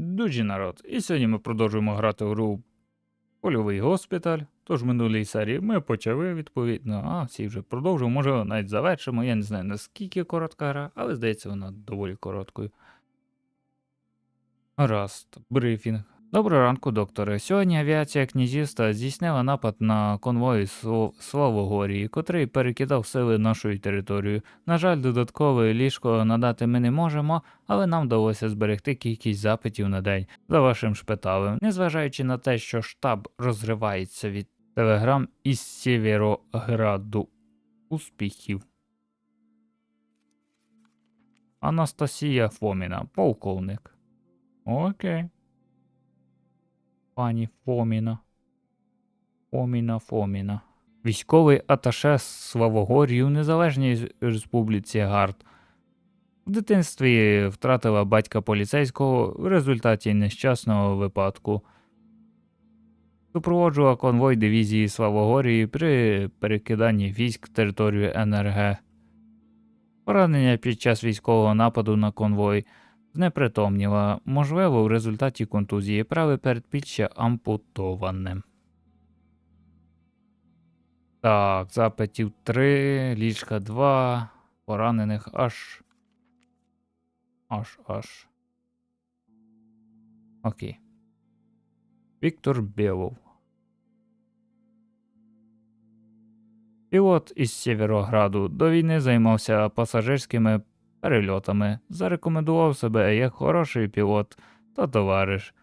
Дуджі народ. І сьогодні ми продовжуємо грати в гру Польовий госпіталь. Тож в минулій серії ми почали відповідно, а всі вже продовжуємо, може навіть завершимо. Я не знаю наскільки коротка гра, але здається, вона доволі короткою. Гаразд, брифінг. Доброго ранку, докторе. Сьогодні авіація князівства здійснила напад на конвой Сво- Славогорії, котрий перекидав сили нашою територією. На жаль, додаткове ліжко надати ми не можемо, але нам вдалося зберегти кількість запитів на день за вашим шпиталем, незважаючи на те, що штаб розривається від телеграм із Сєвєрограду. Успіхів. Анастасія Фоміна, полковник. Окей. Пані Фоміна. Фоміна Фоміна. Військовий аташе Славогорії у Незалежній Республіці Гард. В дитинстві втратила батька поліцейського в результаті нещасного випадку. Супроводжувала конвой дивізії Славогорії при перекиданні військ територію НРГ. Поранення під час військового нападу на конвой знепритомніла, можливо, в результаті контузії праве передпліччя ампутоване. Так, запитів 3, ліжка 2, поранених аж. Аж аж. Окей. Віктор Білов. Пілот із Сєвєрограду до війни займався пасажирськими перельотами, зарекомендував себе як хороший пілот та товариш,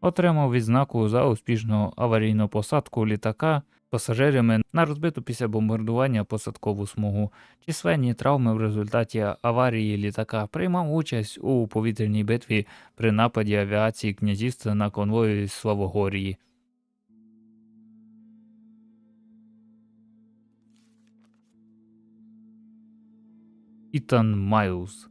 отримав відзнаку за успішну аварійну посадку літака пасажирами на розбиту після бомбардування посадкову смугу, численні травми в результаті аварії літака, приймав участь у повітряній битві при нападі авіації князівства на конвої Славогорії. Ітан Майлз.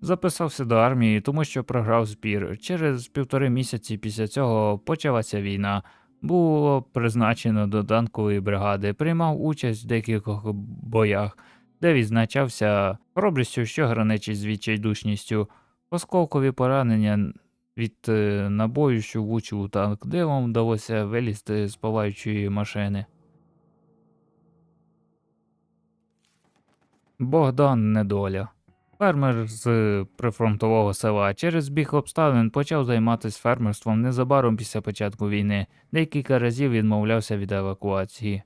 Записався до армії, тому що програв збір. Через півтори місяці після цього почалася війна. Було призначено до танкової бригади, приймав участь в декількох боях, де відзначався хоробрістю, що граничить з відчайдушністю, осколкові поранення від е, набою, що влучив у танк, де вам вдалося вилізти з палаючої машини. Богдан Недоля. Фермер з прифронтового села через біг обставин почав займатися фермерством незабаром після початку війни. Декілька разів відмовлявся від евакуації.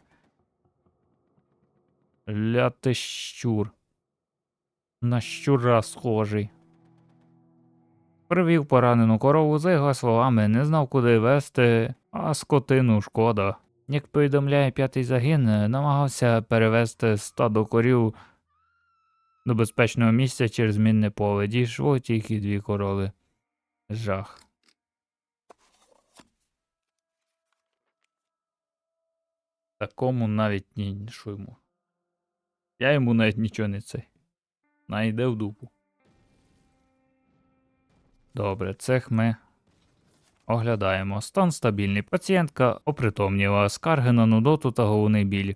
Ляти щур. На щура схожий. Привів поранену корову за його словами, не знав, куди вести, а скотину шкода. Як повідомляє п'ятий загін, намагався перевезти стадо корів до безпечного місця через мінне поле. Дійшло тільки дві корови. Жах. Такому навіть ні, що йому. Я йому навіть нічого не цей. Найде в дупу. Добре, цех ми оглядаємо. Стан стабільний. Пацієнтка опритомніла, скарги на нудоту та головний біль.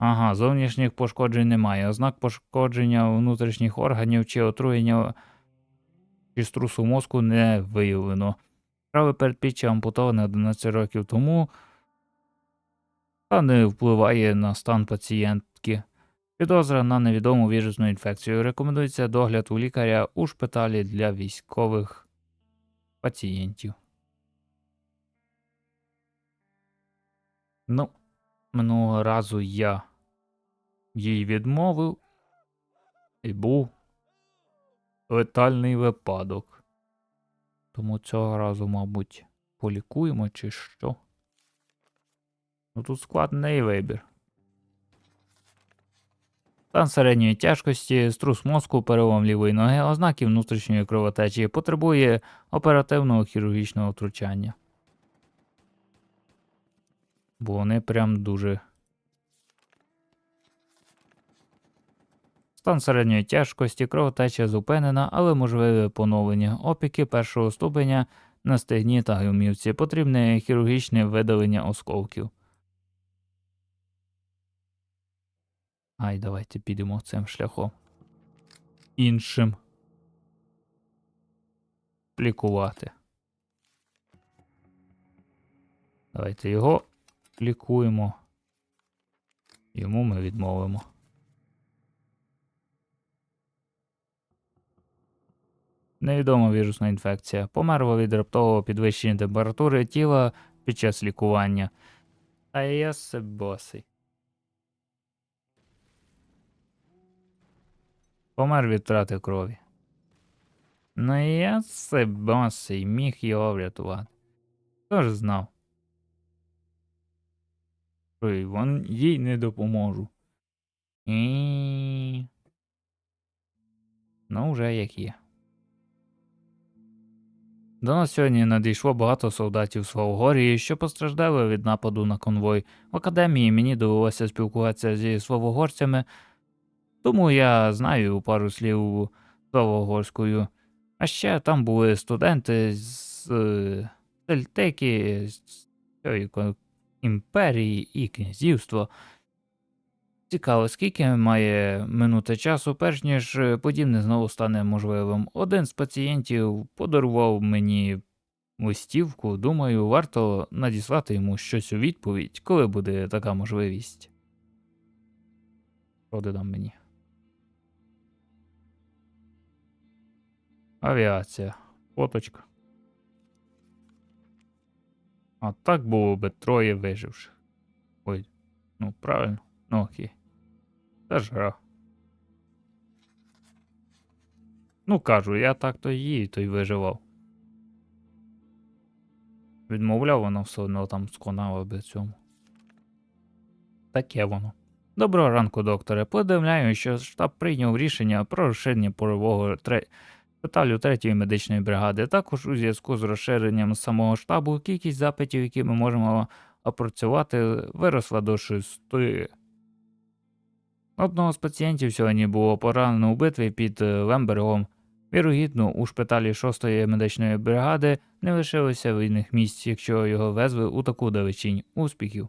Ага, зовнішніх пошкоджень немає. Ознак пошкодження внутрішніх органів чи отруєння чи струсу мозку не виявлено. Праве передпліччя ампутоване 11 років тому та не впливає на стан пацієнтки. Підозра на невідому вірусну інфекцію. Рекомендується догляд у лікаря у шпиталі для військових пацієнтів. Ну, минулого разу я їй відмовив, і був летальний випадок. Тому цього разу, мабуть, полікуємо чи що. Ну тут складний вибір. Стан середньої тяжкості, струс мозку, перелом лівої ноги, ознаки внутрішньої кровотечі потребує оперативного хірургічного втручання. Бо вони прям дуже Стан середньої тяжкості, кровотеча зупинена, але можливе поновлення опіки першого ступеня на стегні та гумівці. Потрібне хірургічне видалення осколків. Ай, давайте підемо цим шляхом. Іншим. лікувати. Давайте його лікуємо. Йому ми відмовимо. Невідома вірусна інфекція. Померла від раптового підвищення температури тіла під час лікування. А я босий. Помер від втрати крові. Ну я босий, міг його врятувати. Хто ж знав? Ой, вон їй не допоможу. І... Ну, вже як є. До нас сьогодні надійшло багато солдатів Свавогорії, що постраждали від нападу на конвой. В академії мені довелося спілкуватися зі свавогорцями, тому я знаю пару слів свавогорською. А ще там були студенти з е, Тельтеки, з цієї імперії і князівства. Цікаво, скільки має минути часу, перш ніж е, подібне знову стане можливим. Один з пацієнтів подарував мені листівку. Думаю, варто надіслати йому щось у відповідь, коли буде така можливість. Що ти дам мені? Авіація. Фоточка. А так було би троє виживших. Ой, ну правильно, ну окей. Гра. Ну кажу, я так то її, то й виживав. Відмовляв воно все одно там сконало би цьому. Таке воно. Доброго ранку, докторе. Повідомляю, що штаб прийняв рішення про розширення порового тре... шпиталю 3-ї медичної бригади. Також у зв'язку з розширенням самого штабу кількість запитів, які ми можемо опрацювати, виросла до 6. Одного з пацієнтів сьогодні було поранено у битві під е, Лембергом. Вірогідно, у шпиталі 6-ї медичної бригади не лишилося вільних місць, якщо його везли у таку далечінь. Успіхів.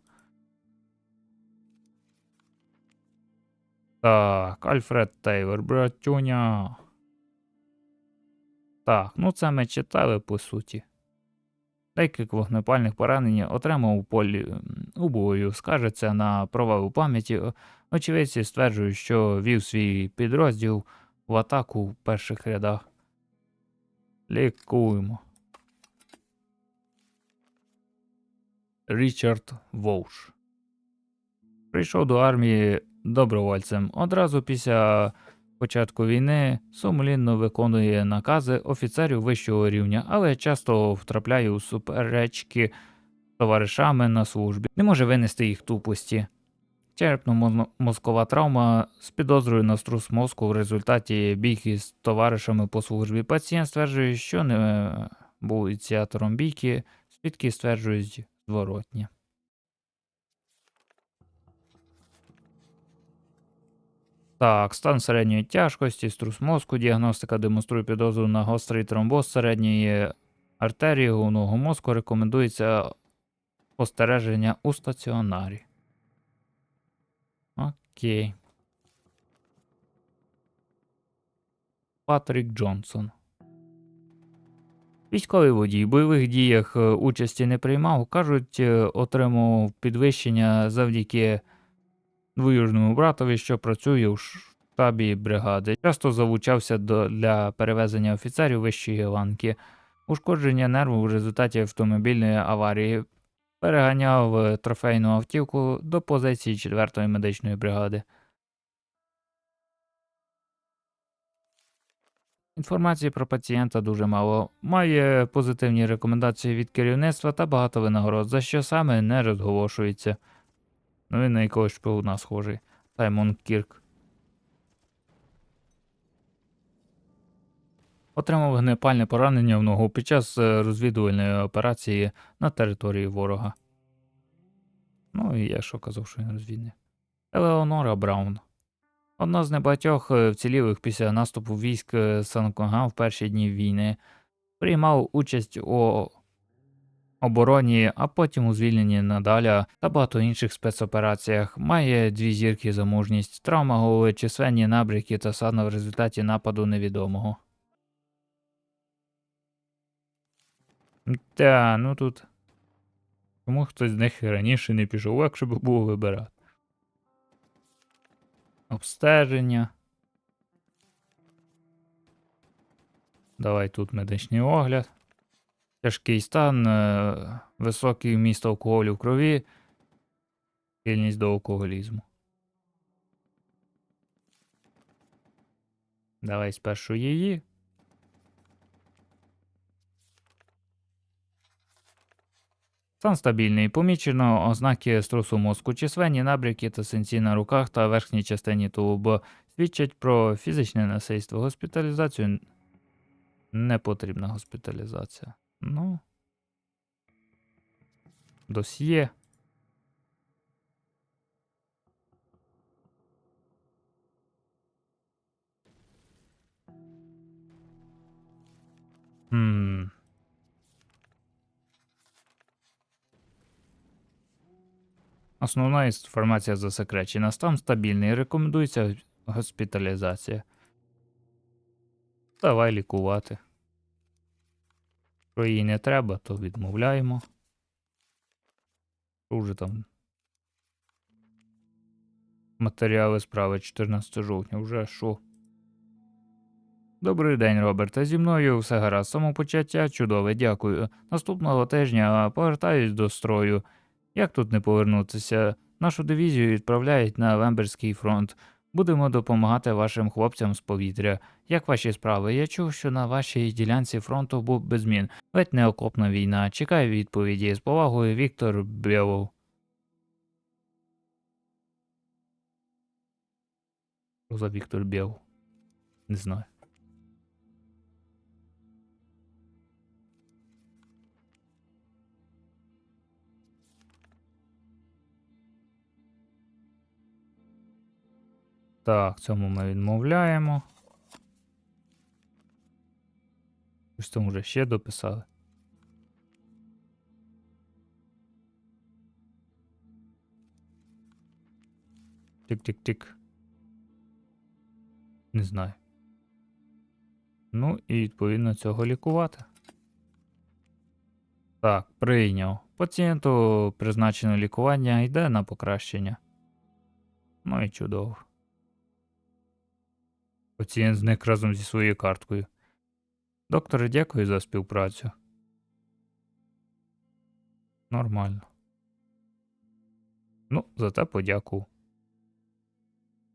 Так, Альфред Тейлор, братюня. Так, ну це ми читали по суті. Декілька вогнепальних поранень отримав у полі у бою, скажеться на провал у пам'яті. Очевидці стверджують, що вів свій підрозділ в атаку в перших рядах. Лікуємо. Річард Воуш. Прийшов до армії добровольцем. Одразу після початку війни сумлінно виконує накази офіцерів вищого рівня, але часто втрапляє у суперечки товаришами на службі. Не може винести їх тупості. Черепно-мозкова травма з підозрою на струс мозку в результаті бійки з товаришами по службі. Пацієнт стверджує, що не був ініціатором бійки, свідки стверджують зворотнє. Так, стан середньої тяжкості, струс мозку, діагностика демонструє підозру на гострий тромбоз середньої артерії головного мозку. Рекомендується спостереження у стаціонарі. Окей. Патрік Джонсон. Військовий водій в бойових діях е, участі не приймав. Кажуть, е, отримав підвищення завдяки двоюрідному братові, що працює у штабі бригади. Часто залучався до, для перевезення офіцерів вищої ланки. Ушкодження нерву в результаті автомобільної аварії переганяв е, трофейну автівку до позиції 4-ї медичної бригади. Інформації про пацієнта дуже мало. Має позитивні рекомендації від керівництва та багато винагород, за що саме не розголошується. Ну він на якогось шпигуна схожий. Саймон Кірк. Отримав вогнепальне поранення в ногу під час е, розвідувальної операції на території ворога. Ну і я що казав, що він розвідник. Елеонора Браун. Одна з небагатьох е, вцілілих після наступу військ е, Санконга в перші дні війни. Приймав участь у обороні, а потім у звільненні надаля та багато інших спецопераціях. Має дві зірки за мужність, травма голови, численні набряки та садна в результаті нападу невідомого. Та, ну тут. Чому хтось з них раніше не пішов, якщо б було вибирати. Обстеження. Давай тут медичний огляд. Тяжкий стан, е, високий вміст алкоголю в крові, схильність до алкоголізму. Давай спершу її. Стан стабільний. Помічено ознаки струсу мозку, численні набряки та синці на руках та верхній частині тулуба свідчать про фізичне насильство. Госпіталізацію не потрібна госпіталізація. Ну. Досьє. Хм. Основна інформація засекречена. Стан стабільний. Рекомендується госпіталізація. Давай лікувати. Якщо їй не треба, то відмовляємо. Що вже там. Матеріали справи 14 жовтня. Вже що? Добрий день, Роберте. Зі мною все гаразд. Самопочуття чудове, дякую. Наступного тижня повертаюсь до строю. Як тут не повернутися? Нашу дивізію відправляють на Вемберський фронт. Будемо допомагати вашим хлопцям з повітря. Як ваші справи? Я чув, що на вашій ділянці фронту був без змін. Ледь не окопна війна. Чекаю відповіді. З повагою, Віктор Білов. За Віктор Білов? Не знаю. Так, цьому ми відмовляємо. Щось там вже ще дописали. Тик-тик-тик. Не знаю. Ну і відповідно цього лікувати. Так, прийняв. Пацієнту призначено лікування йде на покращення. Ну і чудово. Пацієнт зник разом зі своєю карткою. Докторе, дякую за співпрацю. Нормально. Ну, зате подякував.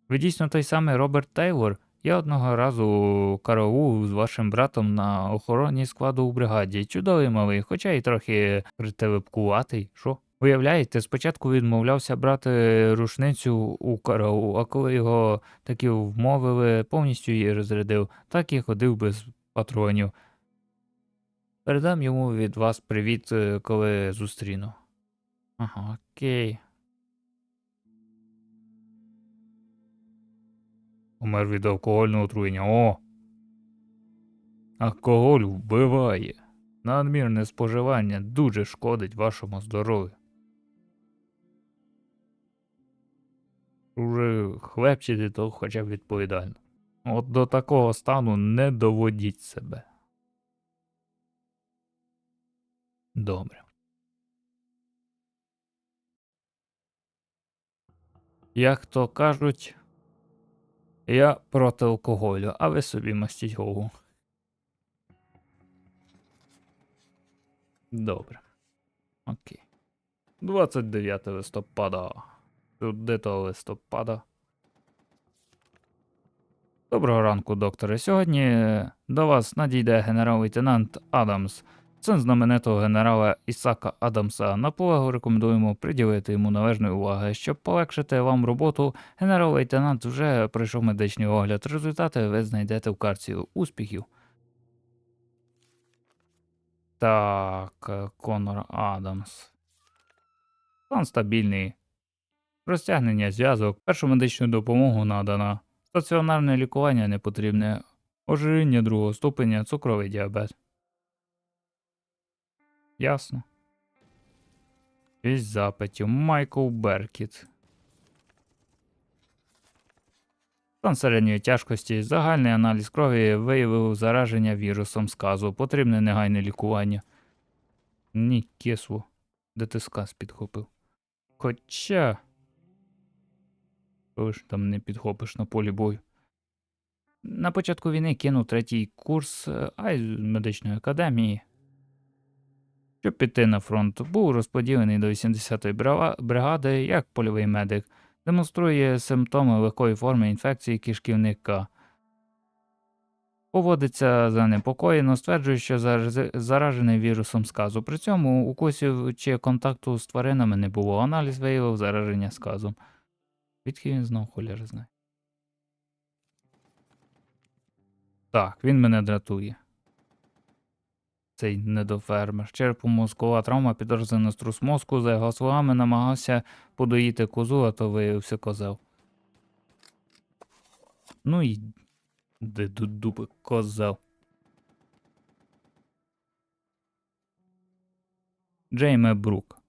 Ви дійсно той самий Роберт Тейлор? Я одного разу караулив з вашим братом на охороні складу у бригаді. Чудовий малий, хоча й трохи прителепкуватий. Що? Уявляєте, спочатку відмовлявся брати рушницю у караул, а коли його таки вмовили, повністю її розрядив, так і ходив без патронів. Передам йому від вас привіт, е, коли зустріну. Ага, окей. Умер від алкогольного отруєння. О! Алкоголь вбиває. Надмірне споживання дуже шкодить вашому здоров'ю. Уже хлебчити то хоча б відповідально. От до такого стану не доводіть себе. Добре. Як то кажуть, я проти алкоголю, а ви собі мастіть голову. Добре. Окей. 29 листопада. Де то листопада. Доброго ранку, докторе. Сьогодні до вас надійде генерал-лейтенант Адамс. Син знаменитого генерала Ісака Адамса. На повагу рекомендуємо приділити йому належної уваги. Щоб полегшити вам роботу, генерал-лейтенант вже пройшов медичний огляд. Результати ви знайдете в карті успіхів. Так, е, Конор Адамс. План стабільний. Розтягнення зв'язок. Першу медичну допомогу надана. Стаціонарне лікування не потрібне. Ожиріння другого ступеня, цукровий діабет. Ясно. Вісь запитів. Майкл Беркіт. Стан середньої тяжкості. Загальний аналіз крові виявив зараження вірусом сказу. Потрібне негайне лікування. Ні, кисло. Сказ підхопив. Хоча. Що ж там не підхопиш на полі бою. На початку війни кинув третій курс е, ай медичної академії. Щоб піти на фронт, був розподілений до 80-ї бригади як польовий медик, демонструє симптоми легкої форми інфекції кишківника. Поводиться занепокоєно, стверджує, що заражений вірусом сказу. При цьому укусів чи контакту з тваринами не було. Аналіз виявив зараження сказом. Відки він знов холяри знає. Так, він мене дратує. Цей недофермер. Черепно-мозкова травма підроздана струс мозку, за його словами, намагався подоїти козу, а то виявився козел. Ну і де дуби козел. Джейме Брук.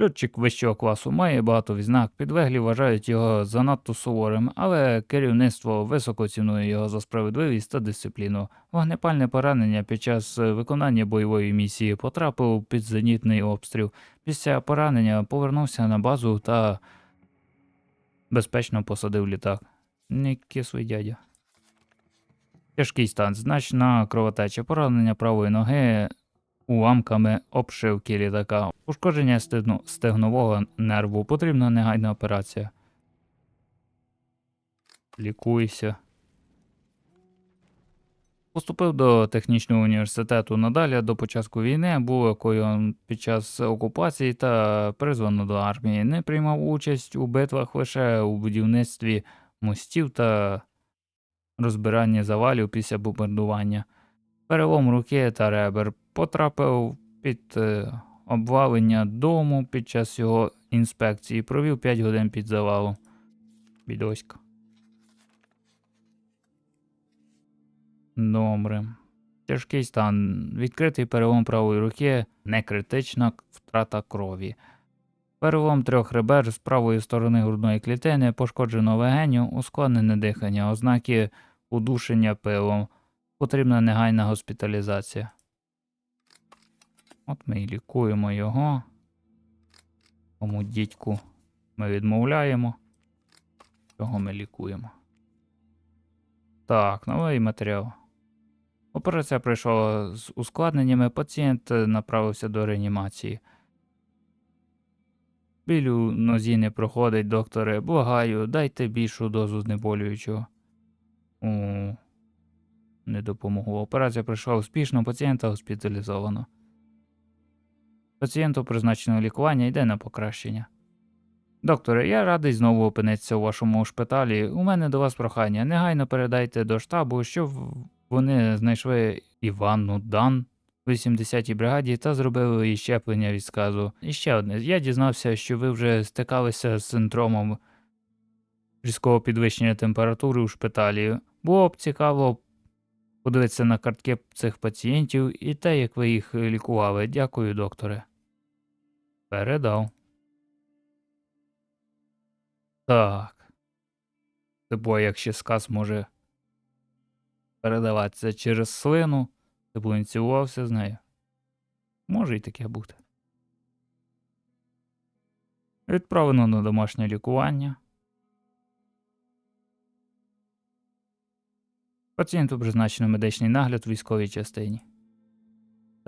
Льотчик вищого класу має багато відзнак, підлеглі вважають його занадто суворим, але керівництво високо цінує його за справедливість та дисципліну. Вогнепальне поранення під час виконання бойової місії потрапив під зенітний обстріл. Після поранення повернувся на базу та безпечно посадив літак. Не кислий дядя. Тяжкий стан, значна кровотеча, поранення правої ноги уламками обшивки літака, ушкодження стегну- стегнового нерву, потрібна негайна операція. Лікуйся. Поступив до технічного університету надалі до початку війни, був евакуйований під час окупації та призвано до армії. Не приймав участь у битвах лише у будівництві мостів та розбиранні завалів після бомбардування. Перелом руки та ребер потрапив під е, обвалення дому під час його інспекції. Провів 5 годин під завалом. Бідоська. Добре. Тяжкий стан. Відкритий перелом правої руки, не критична втрата крові. Перелом трьох ребер з правої сторони грудної клітини, пошкоджено легеню, ускладнене дихання, ознаки удушення пилом. Потрібна негайна госпіталізація. От ми і лікуємо його. Тому дідьку ми відмовляємо. Цього ми лікуємо. Так, новий матеріал. Операція пройшла з ускладненнями. Пацієнт направився до реанімації. Біль у нозі не проходить, докторе. Благаю, дайте більшу дозу знеболюючого. О, не допомогло. Операція пройшла успішно, пацієнта госпіталізовано. Пацієнту призначено лікування йде на покращення. Докторе, я радий знову опинитися у вашому шпиталі. У мене до вас прохання. Негайно передайте до штабу, щоб вони знайшли Іванну Дан в 80-й бригаді та зробили їй щеплення від сказу. І ще одне. Я дізнався, що ви вже стикалися з синдромом різкого підвищення температури у шпиталі. Було б цікаво подивитися на картки цих пацієнтів і те, як ви їх лікували. Дякую, докторе. Передав. Так. Типу, як ще сказ може передаватися через слину, типу він цілувався з нею. Може і таке бути. Відправлено на домашнє лікування. Пацієнту призначено медичний нагляд у військовій частині.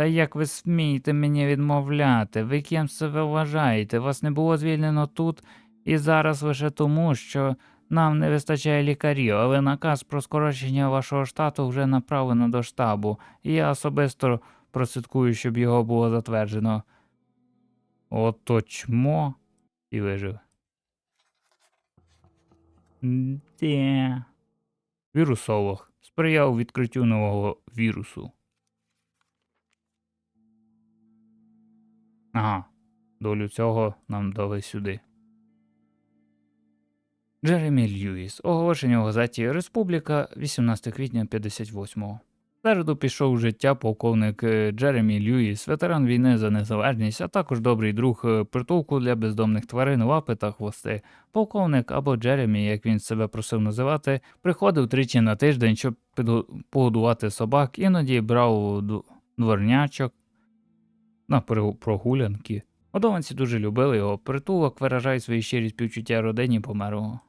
Та як ви смієте мені відмовляти? Ви ким себе вважаєте? Вас не було звільнено тут і зараз лише тому, що нам не вистачає лікарів, але наказ про скорочення вашого штату вже направлено до штабу, і я особисто прослідкую, щоб його було затверджено. Ото чмо і вижив. Де? Вірусолог сприяв відкриттю нового вірусу. Ага, долю цього нам дали сюди. Джеремі Льюіс. Оголошення у газеті Республіка 18 квітня 58-го. Середу пішов з життя полковник е, Джеремі Льюіс, ветеран війни за незалежність, а також добрий друг е, притулку для бездомних тварин, лапи та хвости. Полковник або Джеремі, як він себе просив називати, приходив тричі на тиждень, щоб погодувати собак, іноді брав дворнячок на прогулянки. Одованці дуже любили його. Притулок виражає свої щирі співчуття родині померлого.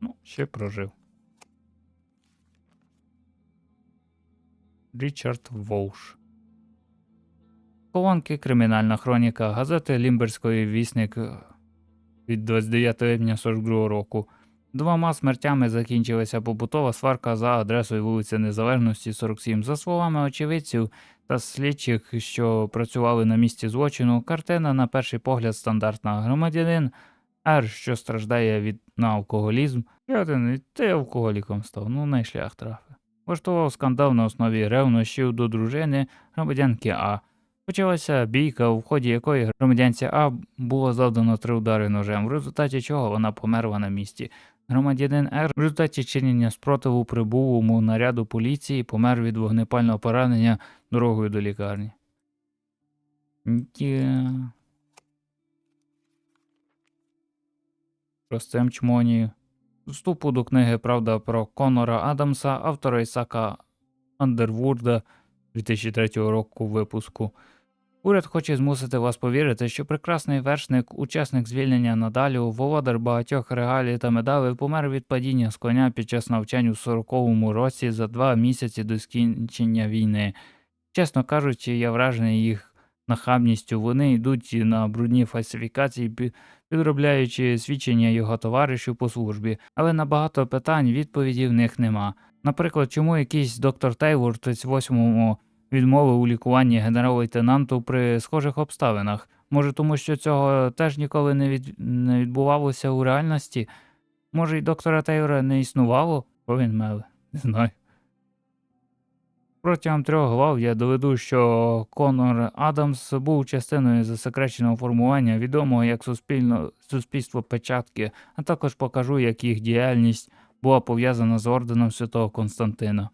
Ну, ще прожив. Річард Волш. Колонки Кримінальна хроніка газети Лімберської вісник від 29 липня 42 року. Двома смертями закінчилася побутова сварка за адресою вулиця Незалежності 47. За словами очевидців та слідчих, що працювали на місці злочину, картина на перший погляд стандартна. Громадянин Р, що страждає від на алкоголізм, ще один ти алкоголіком став, ну не шлях трафи. Влаштував скандал на основі ревнощів до дружини громадянки А. Почалася бійка, у ході якої громадянці А було завдано три удари ножем, в результаті чого вона померла на місці. Громадянин Р в результаті чинення спротиву прибулому наряду поліції і помер від вогнепального поранення дорогою до лікарні. Є. Простим чмоні. Вступу до книги Правда про Конора Адамса, автора Ісака Андервурда 2003 року випуску. Уряд хоче змусити вас повірити, що прекрасний вершник, учасник звільнення надалю, володар багатьох регалій та медалей помер від падіння з коня під час навчань у 40-му році за два місяці до скінчення війни. Чесно кажучи, я вражений їх нахабністю. Вони йдуть на брудні фальсифікації, підробляючи свідчення його товаришів по службі, але на багато питань відповіді в них нема. Наприклад, чому якийсь доктор Тейлор в 38-му відмовив у лікуванні генерал-лейтенанту при схожих обставинах? Може, тому що цього теж ніколи не, від... не відбувалося у реальності? Може, й доктора Тейлора не існувало? Бо він мели, не знаю. Протягом трьох глав я доведу, що Конор Адамс був частиною засекреченого формування відомого як суспільно, суспільство печатки, а також покажу, як їх діяльність була пов'язана з орденом святого Константина.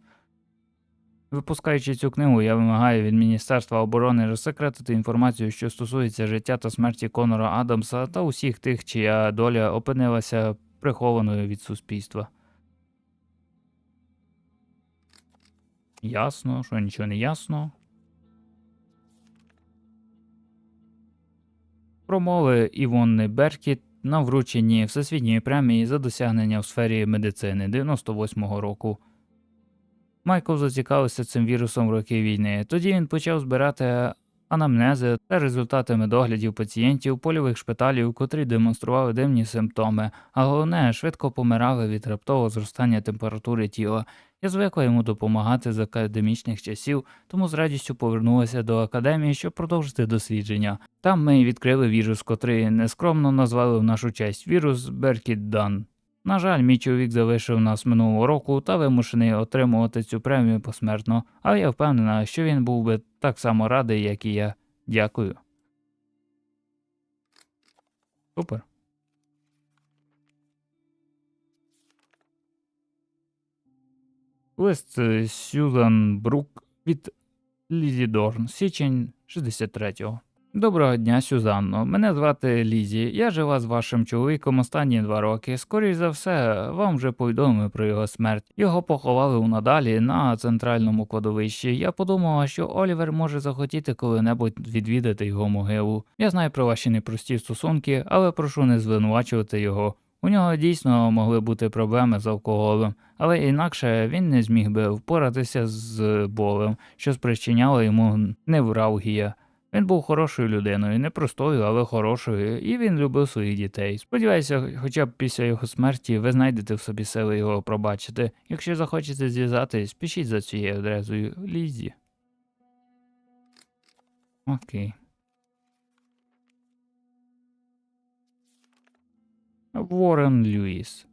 Випускаючи цю книгу, я вимагаю від Міністерства оборони розсекретити інформацію, що стосується життя та смерті Конора Адамса та усіх тих, чия доля опинилася прихованою від суспільства. Ясно, що нічого не ясно. Промови Івонни Беркіт на врученні Всесвітньої премії за досягнення в сфері медицини 98-го року. Майкл зацікавився цим вірусом роки війни. Тоді він почав збирати анамнези та результати медоглядів пацієнтів польових шпиталів, котрі демонстрували дивні симптоми, а головне, швидко помирали від раптового зростання температури тіла. Я звикла йому допомагати з академічних часів, тому з радістю повернулася до академії, щоб продовжити дослідження. Там ми відкрили вірус, котрий нескромно назвали в нашу честь вірус Беркіт Дан. На жаль, мій чоловік залишив нас минулого року та вимушений отримувати цю премію посмертно, але я впевнена, що він був би так само радий, як і я. Дякую. Супер. Лист е, Сюзан Брук від Лізі Дорн, січень 63-го. Доброго дня, Сюзанно. Мене звати Лізі. Я жила з вашим чоловіком останні два роки. Скоріш за все, вам вже повідомили про його смерть. Його поховали у надалі на центральному кладовищі. Я подумала, що Олівер може захотіти коли-небудь відвідати його могилу. Я знаю про ваші непрості стосунки, але прошу не звинувачувати його. У нього дійсно могли бути проблеми з алкоголем, але інакше він не зміг би впоратися з болем, що спричиняло йому невралгія. Він був хорошою людиною, не простою, але хорошою, і він любив своїх дітей. Сподіваюся, хоча б після його смерті ви знайдете в собі сили його пробачити. Якщо захочете зв'язатись, пишіть за цією адресою Лізі. Окей. Ворен Льюіс.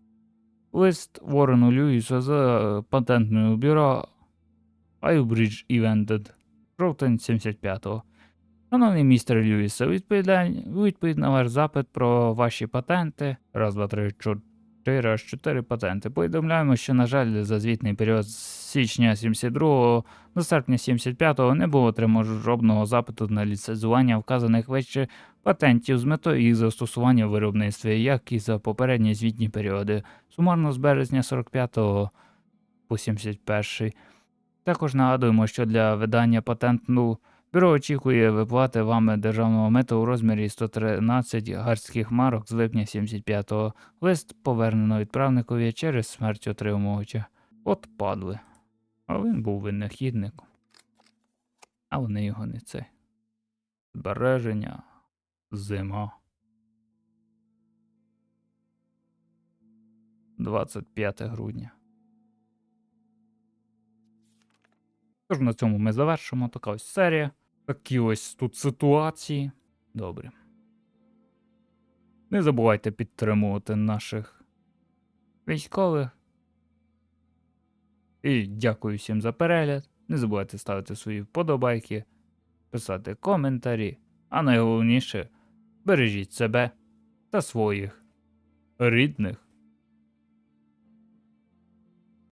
Лист Ворену Льюісу з е, патентного бюро Iobridge Invented. Жовтень 75-го. Шановний містер Льюісе, відповідає, відповідь на ваш запит про ваші патенти. Раз, два, три, чотири, аж чотири патенти. Повідомляємо, що, на жаль, за звітний період з січня 72 до серпня 75-го не було отримано жодного запиту на ліцензування вказаних вище патентів з метою їх застосування в виробництві, як і за попередні звітні періоди. Сумарно з березня 45-го по 71 Також нагадуємо, що для видання патентну бюро очікує виплати вами державного мита у розмірі 113 гарських марок з липня 75-го. Лист повернено відправникові через смерть отримувача. От падли. А він був винахідником. А вони його не це. Збереження. Зима. 25 грудня. Тож на цьому ми завершимо. Така ось серія. Такі ось тут ситуації. Добре. Не забувайте підтримувати наших військових. І дякую всім за перегляд. Не забувайте ставити свої вподобайки, писати коментарі, а найголовніше бережіть себе та своїх рідних.